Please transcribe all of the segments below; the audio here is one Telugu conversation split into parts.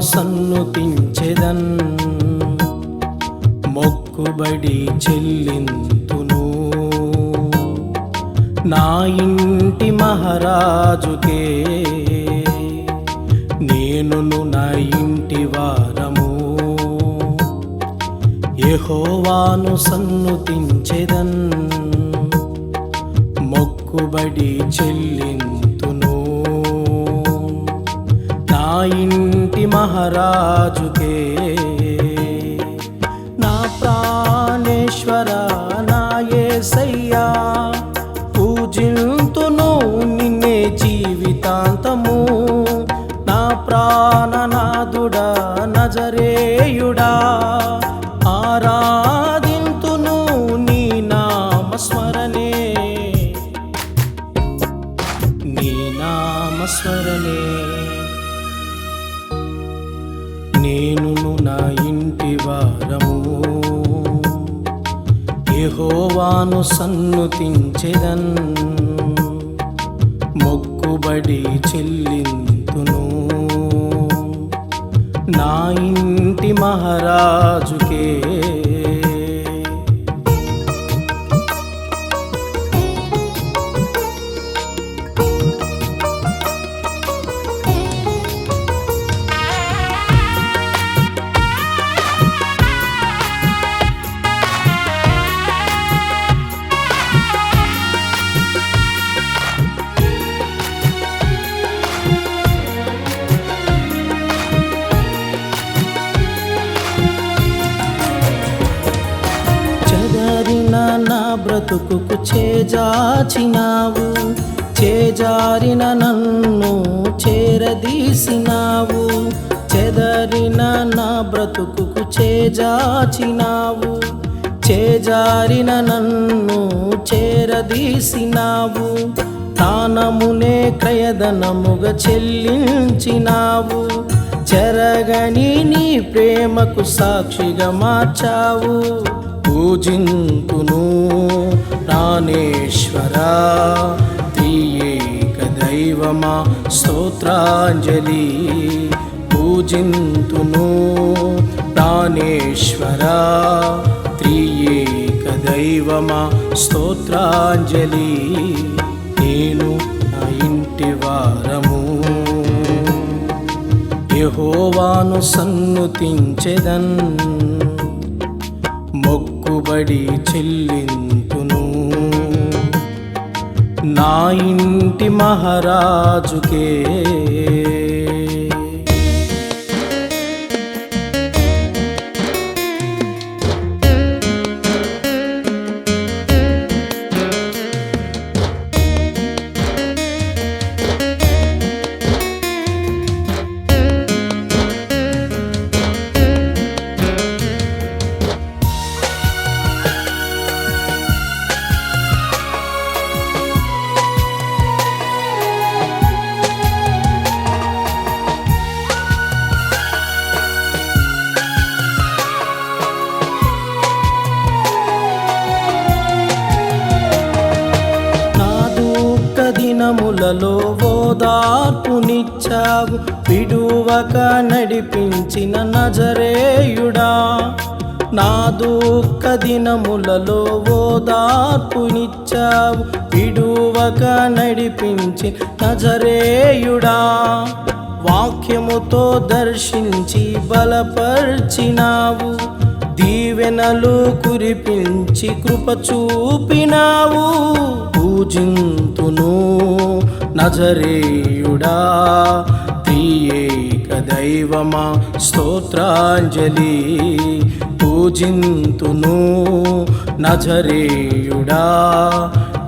సన్నుతించెదన్. మొక్కుబడి చెల్లింతును. నా ఇంటి మహారాజుకే నేనును నా ఇంటి వారము. యహోవాను సన్నుతించెదన్. మొక్కుబడి చెల్లింది మహారాజుకే. నా ప్రాణేశ్వర నా యేసయ్యా పూజింతును నిన్నే జీవితాంతము. నా ప్రాణనాథుడా నజరేయుడా ఆరాధింతును నీ నామస్మరణే. నీ నామస్మరణే. యెహోవాను సన్నుతించెదన్. మొక్కుబడి చెల్లింతును. నా ఇంటి మహారాజుకే బ్రతుకుకు చేజాచినావు చేజారిన నన్ను చేరదీసినావు చెదరిన నా బ్రతుకుకు చేజాచినావు చేజారిన నన్ను చేరదీసినావు తానమునే క్రయధనముగా చెల్లించినావు చెరగని నీ ప్రేమకు సాక్షిగా మార్చావు. పూజింతును ప్రాణేశ్వర త్రియేక దైవమా స్తోత్రాంజలి. పూజింతును ప్రాణేశ్వర త్రియేక దైవమా స్తోత్రాంజలి. నేను నా ఇంటి వారము. యహోవాను సన్నుతించెదన్. మొక్కుబడి చెల్లింపును. నా ఇంటి మహారాజుకే దినములలో ఓదార్పునిచ్చావు. విడువక నడిపించిన నజరేయుడా. నా దుఃఖ దినములలో ఓదార్పునిచ్చావు. విడువక నడిపించి నజరేయుడా. వాక్యముతో దర్శించి బలపర్చినావు. వెనలు కురిపించి కృప చూపినావు. పూజింతును నజరేయుడా త్రియేక దైవమా స్తోత్రాంజలి. పూజింతును నజరేయుడా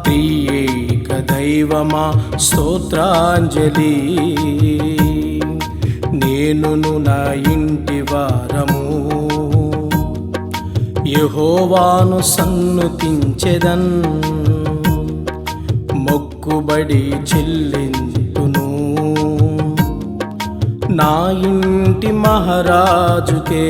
త్రియేక దైవమా స్తోత్రాంజలి. నేనును నా ఇంటి వారము. యహోవాను సన్నుతించెదన్ మొక్కుబడి చెల్లింతును. నా ఇంటి మహారాజుకే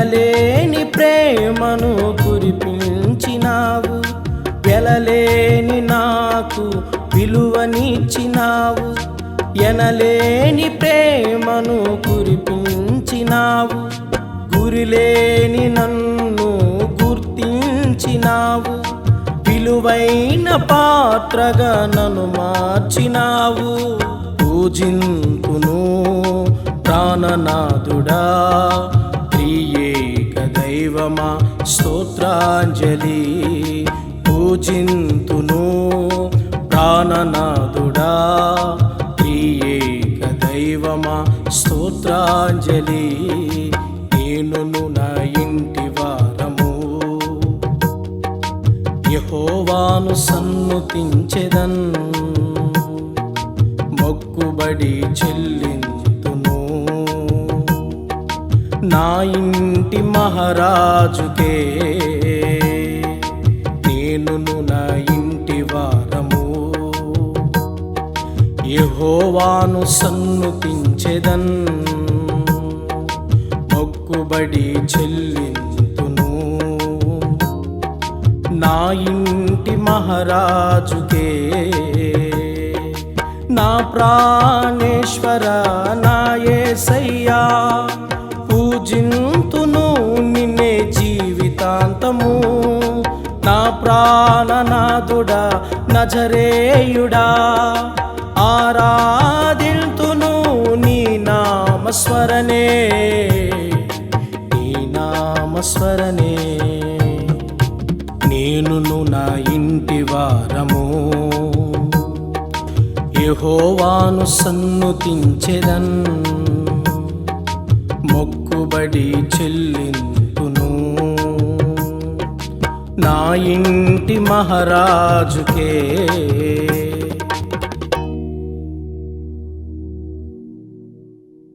వెలలేని ప్రేమను కురిపించినావు. వెలలేని నాకు విలువనిచ్చినావు. ఎనలేని ప్రేమను కురిపించినావు. గురిలేని నన్ను గుర్తించినావు. విలువైన పాత్రగా నన్ను మార్చినావు. పూజింతును ప్రాణనాథుడా. దైవమా స్తోత్రాంజలి పూజింతును ప్రాణనాథుడా. ప్రియేక దైవమా స్తోత్రాంజలి నేనును నా ఇంటి వారము. యహోవాను సన్నుతించెదన్ మొక్కుబడి చెల్లింది నా ఇంటి మహారాజుకే. నేనును నా ఇంటి వారము. యహోవాను సన్నుతించెదన్ మొక్కుబడి చెల్లింతును. నా ఇంటి మహారాజుకే. నా ప్రాణేశ్వర నా యేసయ్యా పూజింతును నిన్నే జీవితాంతము. నా ప్రాణనాథుడా నజరేయుడా. ఆరాధిల్తును నీ నామస్మరణే. నీ నామస్మరణే. నేనును నా ఇంటి వారము. యహోవాను సన్నుతించెదన్. మొక్కుబడి చెల్లింపును నా ఇంటి మహారాజుకే